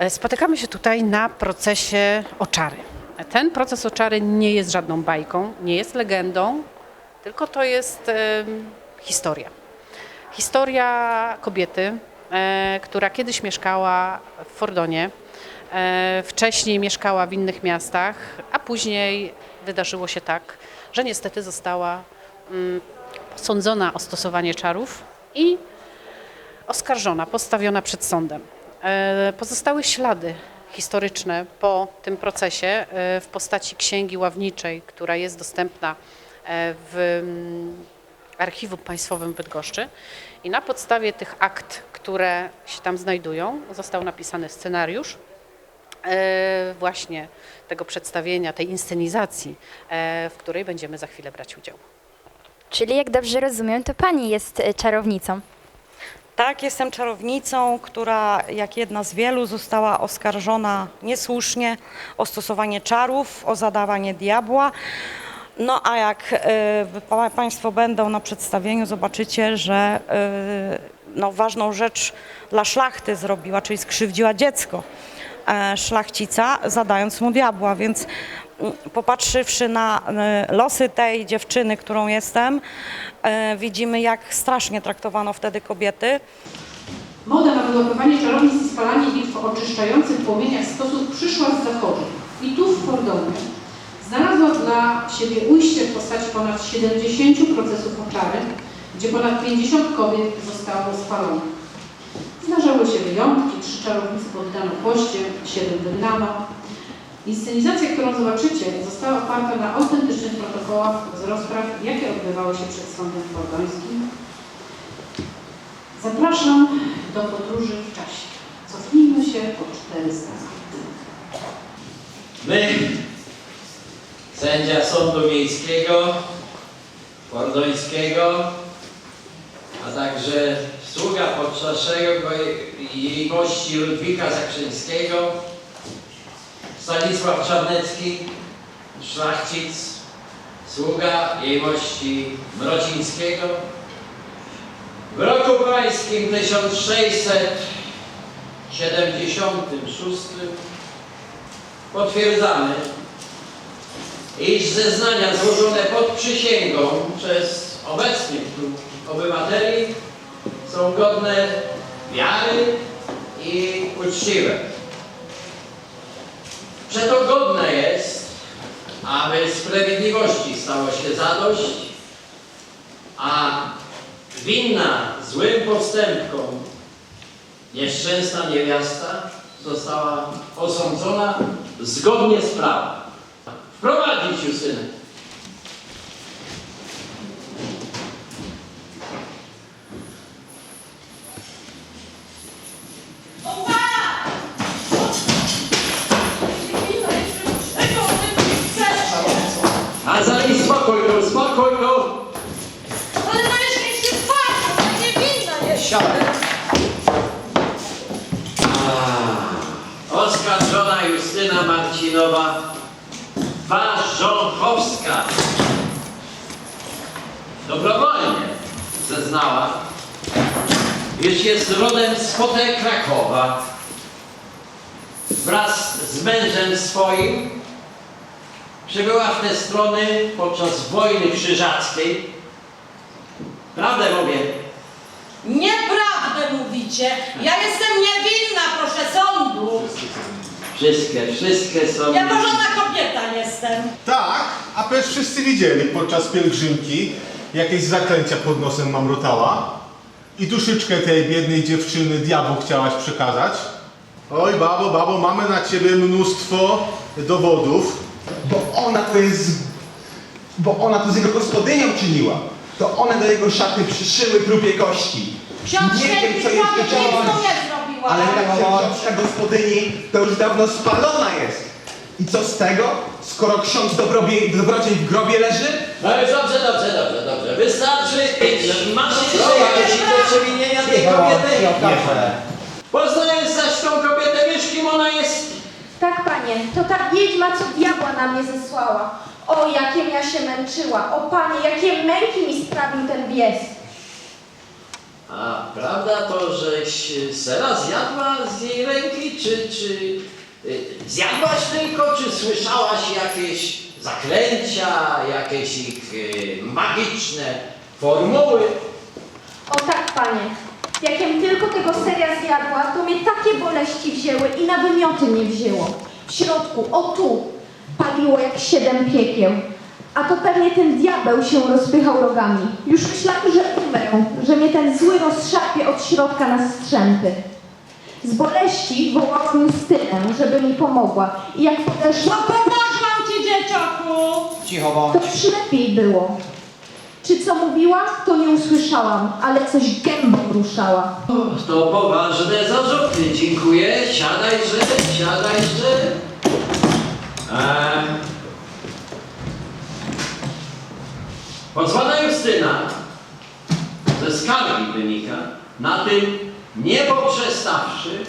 E, Spotykamy się tutaj na procesie oczary. Ten proces oczary nie jest żadną bajką, nie jest legendą, tylko to jest historia. Historia kobiety, e, która kiedyś mieszkała w Fordonie, e, wcześniej mieszkała w innych miastach, a później wydarzyło się tak, że niestety została mm, osądzona o stosowanie czarów i oskarżona, postawiona przed sądem. E, Pozostały ślady historyczne po tym procesie e, w postaci księgi ławniczej, która jest dostępna e, w mm, Archiwum Państwowym w Bydgoszczy. I na podstawie tych akt, które się tam znajdują, został napisany scenariusz właśnie tego przedstawienia, tej inscenizacji, w której będziemy za chwilę brać udział. Czyli jak dobrze rozumiem, to pani jest czarownicą. Tak, jestem czarownicą, która jak jedna z wielu została oskarżona niesłusznie o stosowanie czarów, o zadawanie diabła. No a jak pa- Państwo będą na przedstawieniu, zobaczycie, że e, no, ważną rzecz dla szlachty zrobiła, czyli skrzywdziła dziecko e, szlachcica, zadając mu diabła, więc popatrzywszy na e, losy tej dziewczyny, którą jestem, e, widzimy jak strasznie traktowano wtedy kobiety. Moda na wyłapywanie czarownic i spalanie ich w oczyszczających płomieniach stosów przyszła z zachodu. I tu w Fordonie znalazła dla siebie ujście w postaci ponad 70 procesów oczary, gdzie ponad 50 kobiet zostało spalonych. Zdarzały się wyjątki, trzy czarownice poddano poście, siedem wygnano. Inscenizacja, którą zobaczycie, została oparta na autentycznych protokołach z rozpraw, jakie odbywały się przed sądem fordońskim Zapraszam do podróży w czasie. Cofnijmy się o 400 lat. My, sędzia Sądu Miejskiego, Fordońskiego, a także sługa podczaszego jej mości Ludwika Zakrzyńskiego, Stanisław Czarnecki, szlachcic, sługa jej mości Mrocińskiego, w roku pańskim 1676 potwierdzamy, iż zeznania złożone pod przysięgą przez obecnych tu obywateli są godne wiary i uczciwe. Przeto godne jest, aby sprawiedliwości stało się zadość, a winna złym postępkom nieszczęsna niewiasta została osądzona zgodnie z prawem. Wprowadzić już jest. Oskarżona Justyna Marcinowa Warząchowska dobrowolnie zeznała, iż jest rodem z Krakowa. Wraz z mężem swoim przybyła w te strony podczas wojny krzyżackiej. Prawdę mówię, Nieprawdę mówicie. Ja jestem niewinna, proszę sądu. wszystkie, wszystkie są... Ja porządna kobieta jestem. Tak, a przecież wszyscy widzieli podczas pielgrzymki jakieś zaklęcia pod nosem mamrotała i duszyczkę tej biednej dziewczyny diabłu chciałaś przekazać. Oj babo, babo, mamy na ciebie mnóstwo dowodów. Bo ona to jest. Bo ona to z jego gospodynią czyniła. To one do jego szaty przyszyły trupie kości. Ksiądz nie wiem, Święty co Sławek nic nie zrobiła. Ale ta książka gospodyni to już dawno spalona jest. I co z tego, skoro ksiądz dobrobie, dobrodziej w grobie leży? No już dobrze, dobrze, dobrze, dobrze. Wystarczy. Masz jeszcze jakieś inne przewinienia tej kobiety? Poznając zaś tą kobietę, wiesz kim ona jest? Tak, panie, to ta wiedźma, co diabła na mnie zesłała. O, jakiem ja się męczyła. O, panie, jakie męki mi sprawił ten bies. A prawda to, żeś sera zjadła z jej ręki, czy, czy y, zjadłaś tylko, czy słyszałaś jakieś zaklęcia, jakieś ich y, magiczne formuły? O tak, panie. Jakiem tylko tego seria zjadła, to mnie takie boleści wzięły i na wymioty mnie wzięło. W środku, o tu, paliło jak siedem piekieł. A to pewnie ten diabeł się rozpychał rogami. Już myślałam, że umrę, że mnie ten zły rozszarpie od środka na strzępy. Z boleści wołałam Justynę, żeby mi pomogła. I jak podeszła, Pomogłam ci, dzieciaku! Cicho to bądź. już lepiej było. Czy co mówiła, to nie usłyszałam, ale coś gębą ruszała. To poważne zarzuty, dziękuję. Siadajże, siadajże. Eee. Pozwana Justyna ze skargi wynika, na tym nie poprzestawszy,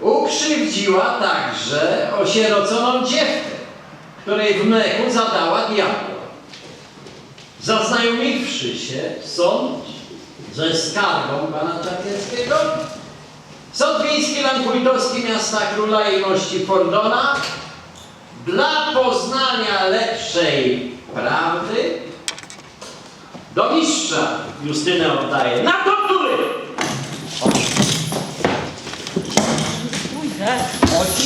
ukrzywdziła także osieroconą dziewkę, której w mleku zadała diabła. Zaznajomiwszy się, sąd ze skargą pana Czakieckiego, Sąd Miejski Lankujtowski Miasta Króla i Mości Fordona dla poznania lepszej prawdy do mistrza Justynę oddaje na tortury. Pójdę!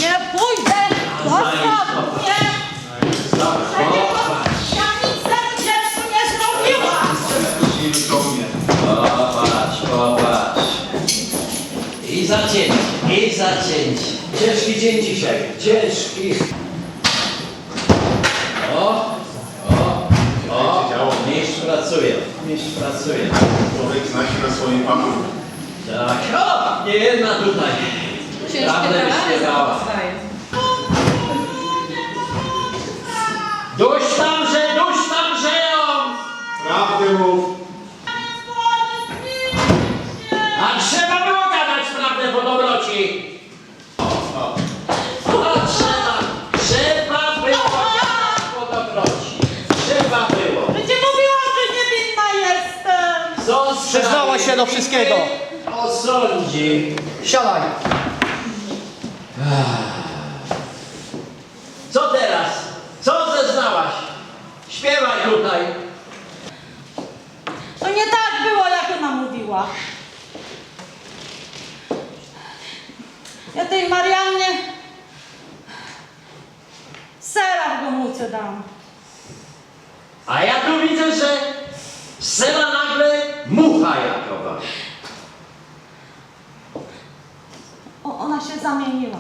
Nie pójdę! Zostaw mnie! Popatrz, Ja nic dziecku nie zrobiłam! popatrz, popatrz. I zacięcie, i zacięcie. Ciężki dzień dzisiaj, ciężki. O, o, o, mistrz pracuje, mistrz pracuje. Człowiek zna się na swoim fachu. Tak, o, nie jedna tutaj. Prawdę wyśpiewała. Duś tamże, Do wszystkiego. Osądzi. Siadaj. Co teraz? Co zeznałaś? Śpiewaj tutaj. To nie tak było, jak ona mówiła. Ja tej Mariannie sera w gomułce dam. A ja tu widzę, że sela nagle mucha jakowa. O, ona się zamieniła.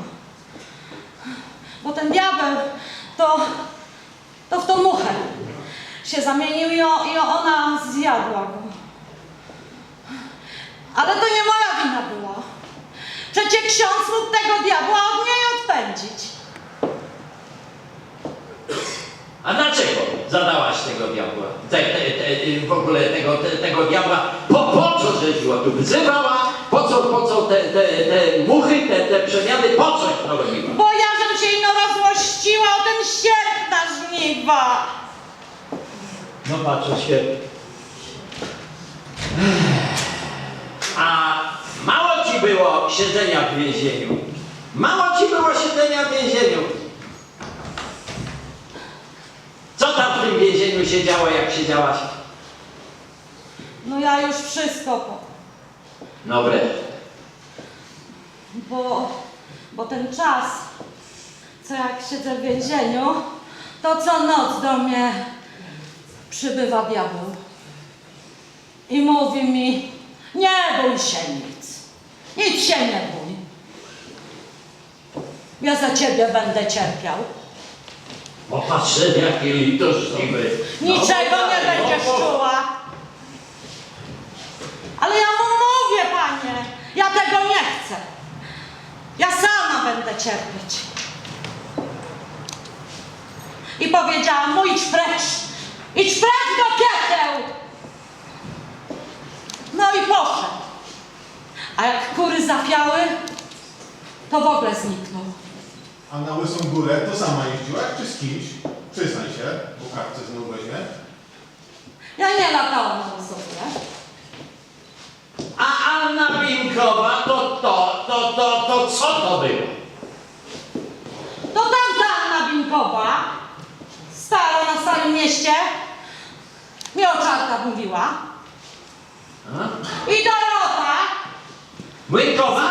Bo ten diabeł to, to w tą muchę się zamienił i, o, i ona zjadła go. Ale to nie moja wina była. Przecie ksiądz mógł tego diabła od niej odpędzić. A dlaczego zadałaś tego diabła? Te, te, w ogóle tego, te, tego diabła? Po, po co go tu wyzywała? Po co, po co te, te, te muchy, te, te przemiany, po coś to robiła? Bo ja żem się ino rozłościła o ten sierp na żniwa. No patrzę się. A mało ci było siedzenia w więzieniu. Mało ci było siedzenia w więzieniu. Co tam w tym więzieniu się działo, jak siedziałaś? No ja już wszystko po... Dobre. Bo, bo ten czas, co jak siedzę w więzieniu, to co noc do mnie przybywa diabeł. I mówi mi, nie bój się nic, nic się nie bój. Ja za ciebie będę cierpiał. Popatrzę, jaki litościwy. Niczego No, nie no, będziesz no, czuła. Ale ja mu mówię, panie, ja tego nie chcę. Ja sama będę cierpieć. I powiedziałam mu, idź precz, idź precz do piekeł. No i poszedł. A jak kury zapiały, to w ogóle zniknął. A na Łysą Górę to sama jeździłaś, czy z kimś? Przyznaj się, bo kartce znowu weźmie. Ja nie latałam na sobie. A nabinkowa, to to, to, to, to co to było? To tamta Anna Binkowa, stara na Starym Mieście, mi o czarkach mówiła. A? I Dorota, Młynkowa?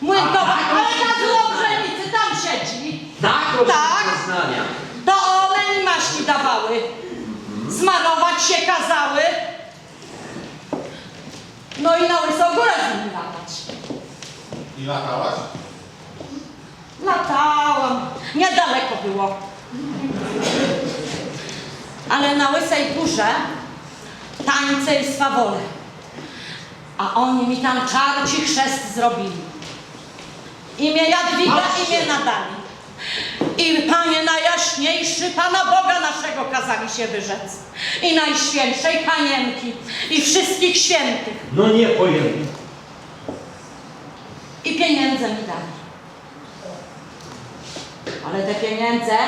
Młynkowa, A, tak, ale ta z oczywiście. Łobrzenicy tam siedzi. Tak, Tak. oczywiście znania. To one mi maści dawały. Smarować się kazały. No i na łysą górę z nimi latać. I latałaś? Latałam. Niedaleko było. Ale na Łysej Górze tańce i swawole. A oni mi tam czarci chrzest zrobili. Imię Jadwiga, imię nadali. I Panie Najjaśniejszy, Pana Boga naszego kazali się wyrzec. I Najświętszej Panienki, i wszystkich świętych. No nie pojęłem. I pieniądze mi dali. Ale te pieniądze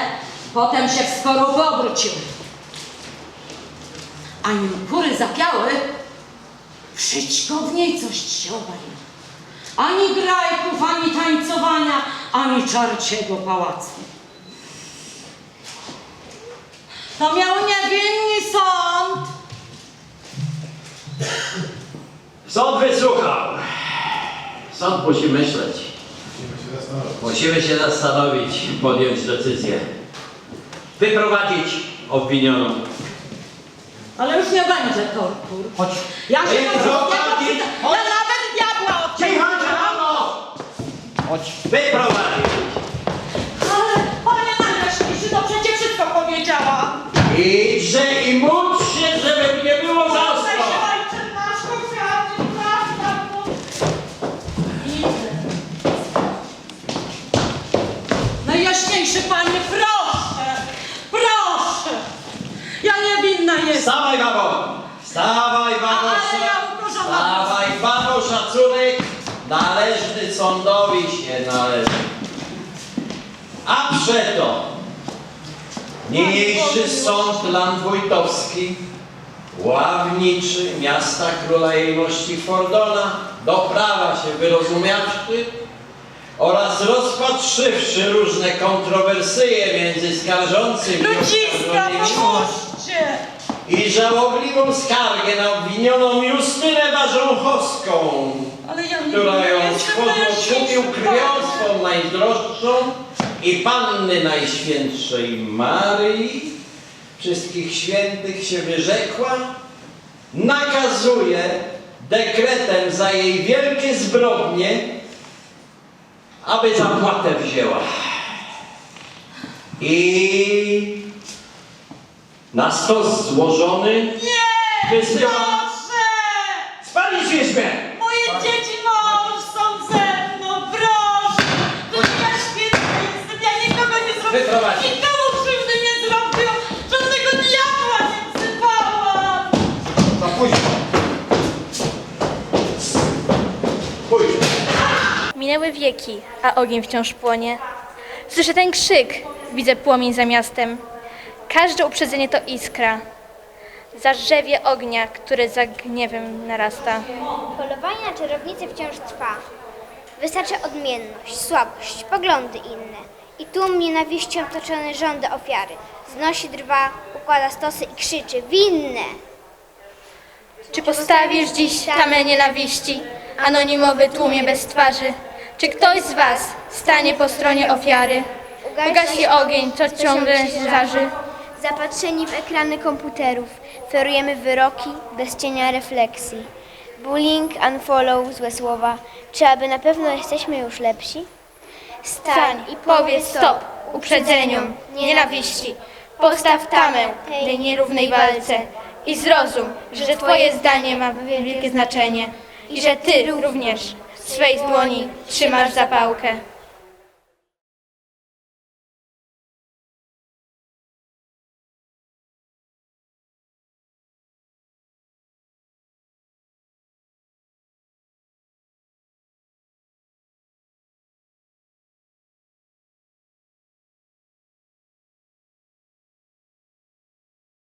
potem się w skorupy obróciły. A nim kury zapiały, wszystko w niej coś się obaliło. Ani grajków, ani tańcowania, ani czarciego pałacu. To miał niewinny sąd. Sąd wysłuchał. Sąd musi myśleć. Musimy się zastanowić. Musimy się zastanowić, podjąć decyzję. Wyprowadzić obwinioną. Ale już nie będzie tortur. Chodź. Ja się Ej, ja chodź. nawet diabła Cicho, odciągnęłam. cicho! Chodź. Wyprowadzić. Idźże i módl się, żeby nie było za Proszę ostro. się, ojcze nasz, kochany, prawda, bo... Idę. Najjaśniejszy panie, proszę, proszę. Ja niewinna jestem. Wstawaj, babo! Wstawaj, babo! Ale ja. Wstawaj, babo, szacunek należny sądowi się należy. A przeto niniejszy sąd landwójtowski, ławniczy miasta króla jejmości Fordona, do prawa się wyrozumiawszy oraz rozpatrzywszy różne kontrowersyje między skarżącym pomóżcie. i żałobliwą skargę na obwinioną Justynę Warząchowską, Ale ja nie która ją panie. krwią swą najdroższą i Panny Najświętszej Maryi, wszystkich świętych się wyrzekła, nakazuje dekretem za jej wielkie zbrodnie, aby zapłatę wzięła. I na stos złożony wysyła Minęły wieki, a ogień wciąż płonie. Słyszę ten krzyk, widzę płomień za miastem. Każde uprzedzenie to iskra. Zarzewie ognia, które za gniewem narasta. Polowanie na czarownicę wciąż trwa. Wystarcza odmienność, słabość, poglądy inne. I tłum nienawiścią toczony żąda ofiary. Znosi drwa, układa stosy i krzyczy winne. Czy postawisz dziś tamę nienawiści, anonimowy tłumie bez twarzy? Czy ktoś z was stanie po stronie ofiary? Ugasi ogień, co ciągle żarzy. Zapatrzeni w ekrany komputerów, ferujemy wyroki bez cienia refleksji. Bullying, unfollow, złe słowa. Czy aby na pewno jesteśmy już lepsi? Stań i powiedz stop uprzedzeniom, nienawiści. Postaw tamę tej nierównej walce i zrozum, że twoje zdanie ma wielkie znaczenie i że ty również w swej dłoni trzymasz zapałkę.